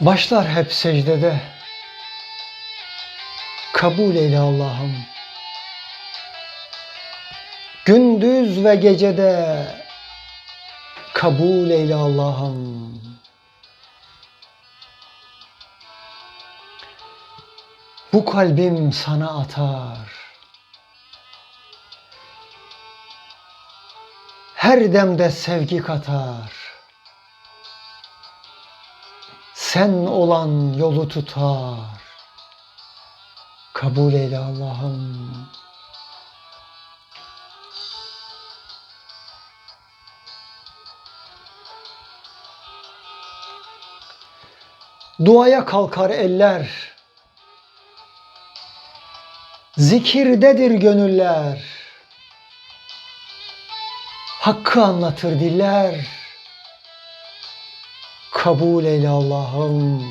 Başlar hep secdede. Kabul eyle Allah'ım. Gündüz ve gecede kabul eyle Allah'ım. Bu kalbim sana atar. Her demde sevgi katar. Sen olan yolu tutar. Kabul eyle Allah'ım. Duaya kalkar eller. Zikirdedir gönüller. Hakkı anlatır diller. Kabul eyle Allah'ım.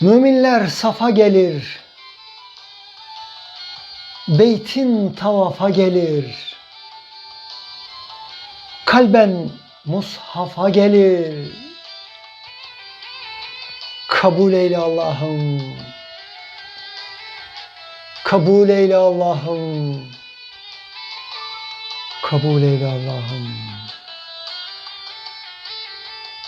Müminler safa gelir. Beytin tavafa gelir. Kalben mushafa gelir. Kabul eyle Allah'ım. Kabul eyle Allah'ım. Kabul eyle Allah'ım.